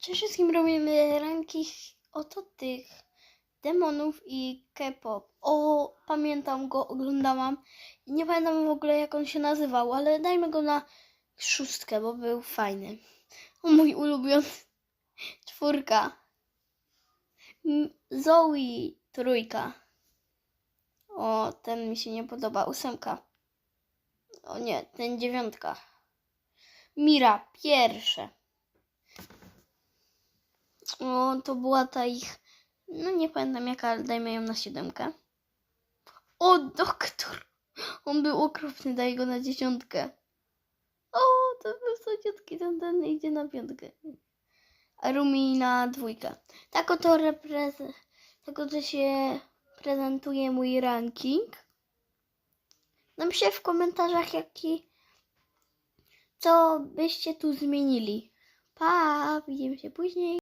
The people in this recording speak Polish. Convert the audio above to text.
Cześć wszystkim, robimy ranki oto tych demonów i K-pop. O, pamiętam go, oglądałam. Nie pamiętam w ogóle jak on się nazywał, ale dajmy go na szóstkę, bo był fajny. O, mój ulubiony. Czwórka. Zoe, trójka. O, ten mi się nie podoba. Ósemka. O nie, ten dziewiątka. Mira, pierwsze. O, to była ta ich. No nie pamiętam jaka, ale dajmy ją na siódemkę. O, doktor! On był okropny, daj go na dziesiątkę. O, to był słodziutki, ten, ten idzie na piątkę. A Rumi na dwójkę. Tak oto. Tak oto się prezentuje mój ranking. Napiszcie w komentarzach, jaki... Co byście tu zmienili. Pa, widzimy się później.